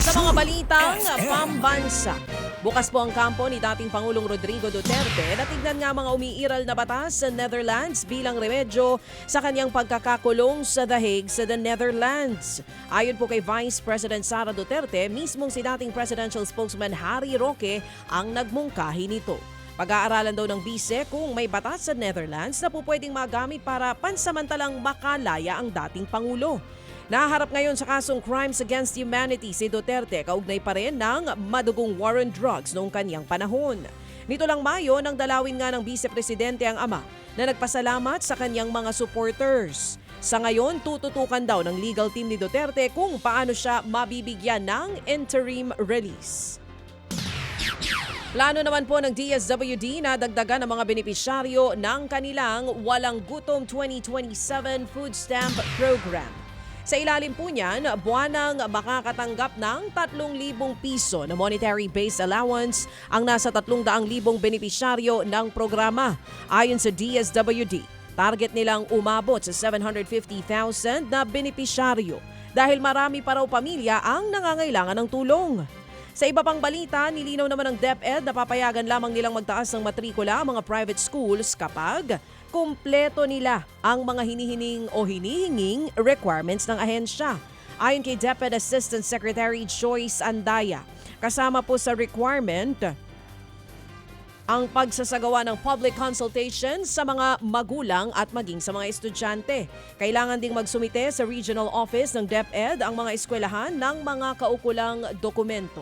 Sa mga balitang pambansa, bukas po ang kampo ni dating Pangulong Rodrigo Duterte na tignan nga mga umiiral na batas sa Netherlands bilang remedyo sa kanyang pagkakakulong sa The Hague sa the Netherlands. Ayon po kay Vice President Sara Duterte, mismong si dating presidential spokesman Harry Roque ang nagmungkahi nito. Pag-aaralan daw ng bise kung may batas sa Netherlands na po pwedeng magamit para pansamantalang makalaya ang dating Pangulo. Naharap ngayon sa kasong Crimes Against Humanity si Duterte kaugnay pa rin ng madugong war on drugs noong kanyang panahon. Nito lang Mayo nang dalawin nga ng Vice Presidente ang ama na nagpasalamat sa kanyang mga supporters. Sa ngayon, tututukan daw ng legal team ni Duterte kung paano siya mabibigyan ng interim release. Plano naman po ng DSWD na dagdagan ang mga benepisyaryo ng kanilang Walang Gutom 2027 Food Stamp Program. Sa ilalim po niyan, buwanang makakatanggap ng 3,000 piso na monetary-based allowance ang nasa 300,000 benepisyaryo ng programa. Ayon sa DSWD, target nilang umabot sa 750,000 na benepisyaryo dahil marami pa raw pamilya ang nangangailangan ng tulong. Sa iba pang balita, nilinaw naman ng DepEd na papayagan lamang nilang magtaas ng matrikula ang mga private schools kapag kumpleto nila ang mga hinihining o hinihinging requirements ng ahensya. Ayon kay DepEd Assistant Secretary Joyce Andaya, kasama po sa requirement ang pagsasagawa ng public consultation sa mga magulang at maging sa mga estudyante. Kailangan ding magsumite sa regional office ng DepEd ang mga eskwelahan ng mga kaukulang dokumento.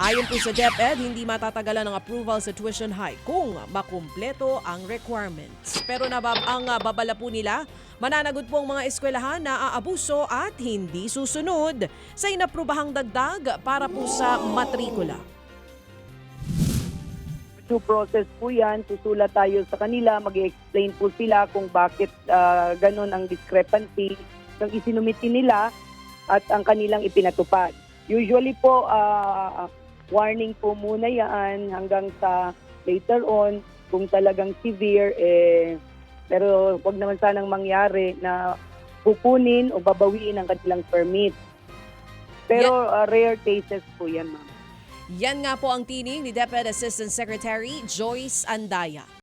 Ayon po sa DepEd, hindi matatagalan ang approval sa tuition hike kung makumpleto ang requirements. Pero nabab ang ah, babala po nila, mananagot po ang mga eskwelahan na aabuso at hindi susunod sa inaprubahang dagdag para po sa matrikula. due process po yan, susulat tayo sa kanila, mag explain po sila kung bakit ah, ganun ang discrepancy ng isinumiti nila at ang kanilang ipinatupad. Usually po, ah, warning po muna yan hanggang sa later on, kung talagang severe, eh, pero wag naman sanang mangyari na kukunin o babawiin ang kanilang permit. Pero ah, rare cases po yan, ma'am. Yan nga po ang tining ni DepEd Assistant Secretary Joyce Andaya.